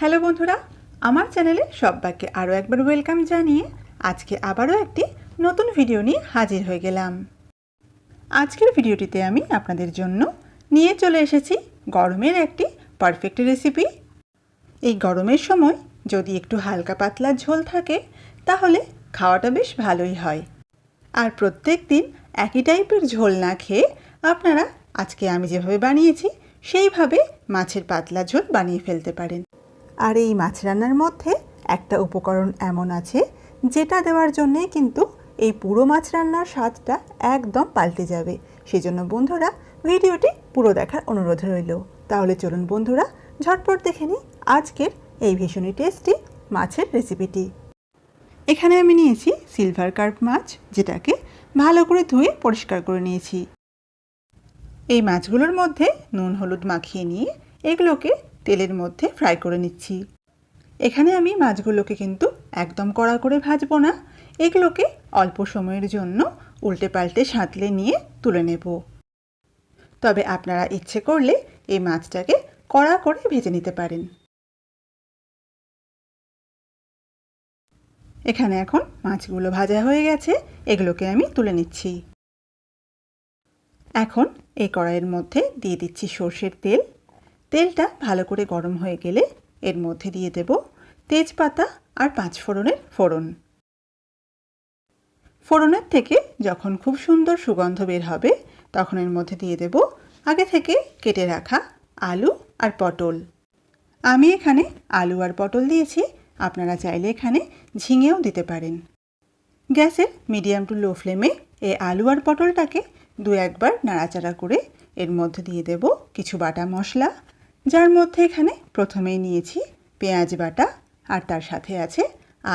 Hello বন্ধুরা, আমার চ্যানেলে সবাইকে আরও একবার ওয়েলকাম জানিয়ে আজকে আবারও একটি নতুন ভিডিও নিয়ে হাজির হয়ে গেলাম। আজকের ভিডিওটিতে আমি আপনাদের জন্য নিয়ে চলে এসেছি গরমের একটি পারফেক্ট রেসিপি এই গরমের সময় যদি একটু হালকা পাতলা ঝোল থাকে, তাহলে খাওয়াটা বেশ ভালোই হয়। আর প্রত্যেক দিন একই টাইপের ঝোল না খেয়ে আপনারা আজকে আমি যেভাবে বানিয়েছি, সেইভাবে মাছের পাতলা ঝোল বানিয়ে ফেলতে পারেন। আর এই মাছ রান্নার মধ্যে একটা উপকরণ এমন আছে, যেটা দেওয়ার জন্যে কিন্তু এই পুরো মাছ রান্নার স্বাদটা একদম পাল্টে যাবে। সেজন্য বন্ধুরা, ভিডিওটি পুরো দেখার অনুরোধ রইল। তাহলে চলুন বন্ধুরা, ঝটপট দেখে নিই আজকের এই ভীষণই টেস্টি মাছের রেসিপিটি। এখানে আমি নিয়েছি সিলভার কার্প মাছ, যেটাকে ভালো করে ধুয়ে পরিষ্কার করে নিয়েছি। এই মাছগুলোর মধ্যে নুন, হলুদ মাখিয়ে নিয়ে এগুলোকে তেলের মধ্যে ফ্রাই করে নিচ্ছি। এখানে আমি মাছগুলোকে কিন্তু একদম কড়া করে ভাজবো না। এগুলোকে অল্প সময়ের জন্য উল্টে পাল্টে সাঁতলে নিয়ে তুলে নেব। তবে আপনারা ইচ্ছে করলে এই মাছটাকে কড়া করে ভেজে নিতে পারেন। এখানে এখন মাছগুলো ভাজা হয়ে গেছে। এগুলোকে আমি তুলে নিচ্ছি। এখন এই কড়াইয়ের মধ্যে দিয়ে দিচ্ছি সর্ষের তেল। তেলটা ভালো করে গরম হয়ে গেলে এর মধ্যে দিয়ে দেব তেজপাতা আর পাঁচ ফোড়নের ফোড়ন। ফোড়নের থেকে যখন খুব সুন্দর সুগন্ধ বের হবে, তখন এর মধ্যে দিয়ে দেব আগে থেকে কেটে রাখা আলু আর পটল। আমি এখানে আলু আর পটল দিয়েছি, আপনারা চাইলে এখানে ঝিঙেও দিতে পারেন। গ্যাসের মিডিয়াম টু লো ফ্লেমে এই আলু আর পটলটাকে দু একবার নাড়াচাড়া করে এর মধ্যে দিয়ে দেব কিছু বাটা মশলা যার মধ্যে এখানে প্রথমেই নিয়েছি পেঁয়াজ বাটা, আর তার সাথে আছে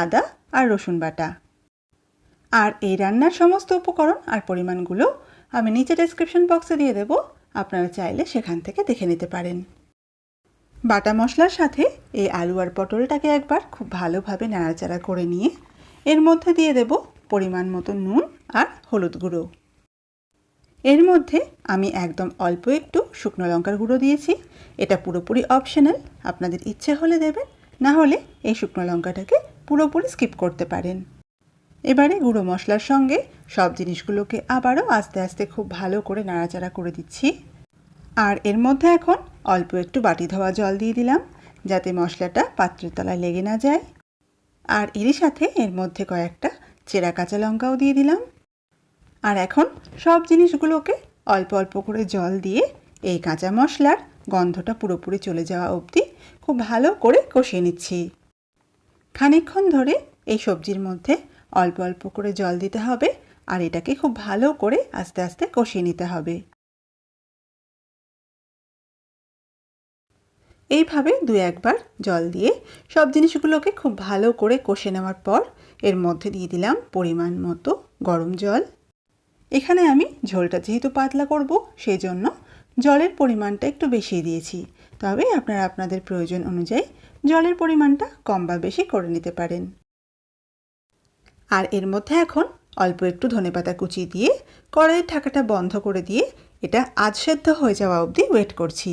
আদা আর রসুন বাটা। আর এই রান্নার সমস্ত উপকরণ আর পরিমাণগুলো আমি নিচে ডেসক্রিপশন বক্সে দিয়ে দেব, আপনারা চাইলে সেখান থেকে দেখে নিতে পারেন। বাটা মশলার সাথে এই আলু আর পটলটাকে একবার খুব ভালোভাবে নাড়াচাড়া করে নিয়ে এর মধ্যে দিয়ে দেব পরিমাণ মতো নুন আর হলুদ গুঁড়ো। এর মধ্যে আমি একদম অল্প একটু শুকনো লঙ্কার গুঁড়ো দিয়েছি। এটা পুরোপুরি অপশনাল আপনাদের ইচ্ছে হলে দেবেন, না হলে এই শুকনো লঙ্কাটাকে পুরোপুরি স্কিপ করতে পারেন। এবারে গুঁড়ো মশলার সঙ্গে সব জিনিসগুলোকে আবারও আস্তে আস্তে খুব ভালো করে নাড়াচাড়া করে দিচ্ছি। আর এর মধ্যে এখন অল্প একটু বাটি ধোয়া জল দিয়ে দিলাম, যাতে মশলাটা পাত্রের তলায় লেগে না যায়। আর এরই সাথে এর মধ্যে কয়েকটা চেরা কাঁচা লঙ্কাও দিয়ে দিলাম। আর এখন সব জিনিসগুলোকে অল্প অল্প করে জল দিয়ে এই কাঁচা মশলার গন্ধটা পুরোপুরি চলে যাওয়া অবধি খুব ভালো করে কষিয়ে নিচ্ছি। খানিকক্ষণ ধরে এই সবজির মধ্যে অল্প অল্প করে জল দিতে হবে আর এটাকে খুব ভালো করে আস্তে আস্তে কষিয়ে নিতে হবে। এইভাবে দু একবার জল দিয়ে সব জিনিসগুলোকে খুব ভালো করে কষে নেওয়ার পর এর মধ্যে দিয়ে দিলাম পরিমাণ মতো গরম জল। এখানে আমি ঝোলটা যেহেতু পাতলা করব সেই জন্য জলের পরিমাণটা একটু বেশি দিয়েছি। তবে আপনারা আপনাদের প্রয়োজন অনুযায়ী জলের পরিমাণটা কম বা বেশি করে নিতে পারেন। আর এর মধ্যে এখন অল্প একটু ধনেপাতা কুচি দিয়ে কড়াইয়ের ঢাকাটা বন্ধ করে দিয়ে এটা আজ সেদ্ধ হয়ে যাওয়া অবধি ওয়েট করছি।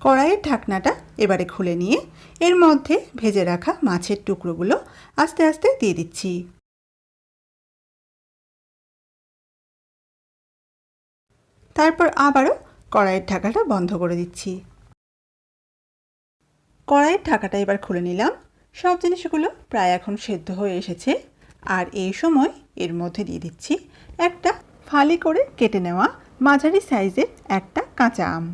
কড়াইয়ের ঢাকনাটা এবারে খুলে নিয়ে এর মধ্যে ভেজে রাখা মাছের টুকরোগুলো আস্তে আস্তে দিয়ে দিচ্ছি। তারপর আবারও কড়াইয়ের ঢাকাটা বন্ধ করে দিচ্ছি। কড়াইয়ের ঢাকাটা এবার খুলে নিলাম। সব জিনিসগুলো প্রায় এখন সেদ্ধ হয়ে এসেছে। আর এই সময় এর মধ্যে দিয়ে দিচ্ছি একটা ফালি করে কেটে নেওয়া মাঝারি সাইজের একটা কাঁচা আম।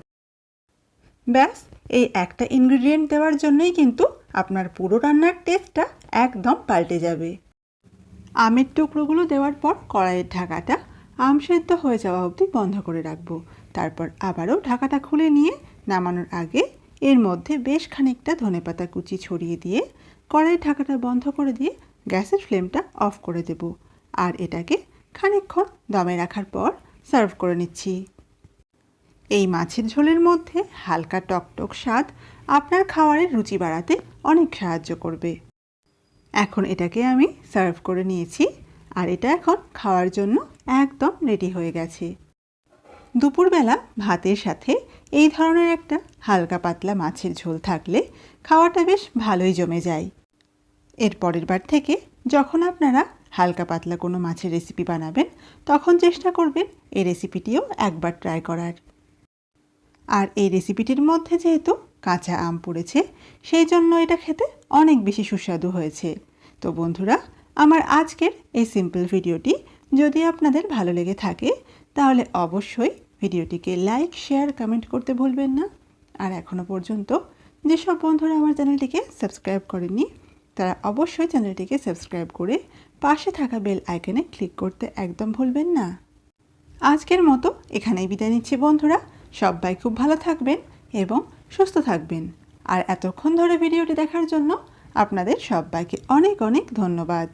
ব্যাস, এই একটা ইনগ্রিডিয়েন্ট দেওয়ার জন্যই কিন্তু আপনার পুরো রান্নার টেস্টটা একদম পাল্টে যাবে। আমের টুকরোগুলো দেওয়ার পর কড়াইয়ের ঢাকাটা আম সেদ্ধ হয়ে যাওয়া অবধি বন্ধ করে রাখব। তারপর আবারও ঢাকাটা খুলে নিয়ে নামানোর আগে এর মধ্যে বেশ খানিকটা ধনেপাতা কুচি ছড়িয়ে দিয়ে কড়াইয়ের ঢাকাটা বন্ধ করে দিয়ে গ্যাসের ফ্লেমটা অফ করে দেব। আর এটাকে খানিকক্ষণ দমে রাখার পর সার্ভ করে নিচ্ছি। এই মাছের ঝোলের মধ্যে হালকা টকটক স্বাদ আপনার খাবারের রুচি বাড়াতে অনেক সাহায্য করবে। এখন এটাকে আমি সার্ভ করে নিয়েছি আর এটা এখন খাওয়ার জন্য একদম রেডি হয়ে গেছে। দুপুরবেলা ভাতের সাথে এই ধরনের একটা হালকা পাতলা মাছের ঝোল থাকলে খাওয়াটা বেশ ভালোই জমে যায়। এর পরের বার থেকে যখন আপনারা হালকা পাতলা কোনো মাছের রেসিপি বানাবেন, তখন চেষ্টা করবেন এই রেসিপিটিও একবার ট্রাই করার। আর এই রেসিপিটির মধ্যে যেহেতু কাঁচা আম পড়েছে, সেই জন্য এটা খেতে অনেক বেশি সুস্বাদু হয়েছে। তো বন্ধুরা, আমার আজকের এই সিম্পল ভিডিওটি যদি আপনাদের ভালো লেগে থাকে, তাহলে অবশ্যই ভিডিওটিকে লাইক শেয়ার কমেন্ট করতে ভুলবেন না। আর এখনও পর্যন্ত যেসব বন্ধুরা আমার চ্যানেলটিকে সাবস্ক্রাইব করেননি, তারা অবশ্যই চ্যানেলটিকে সাবস্ক্রাইব করে পাশে থাকা বেল আইকনে ক্লিক করতে একদম ভুলবেন না। আজকের মতো এখানেই বিদায় নিচ্ছি বন্ধুরা। সবাই খুব ভালো থাকবেন এবং সুস্থ থাকবেন। আর এতক্ষণ ধরে ভিডিওটি দেখার জন্য আপনাদের সবাইকে অনেক অনেক ধন্যবাদ।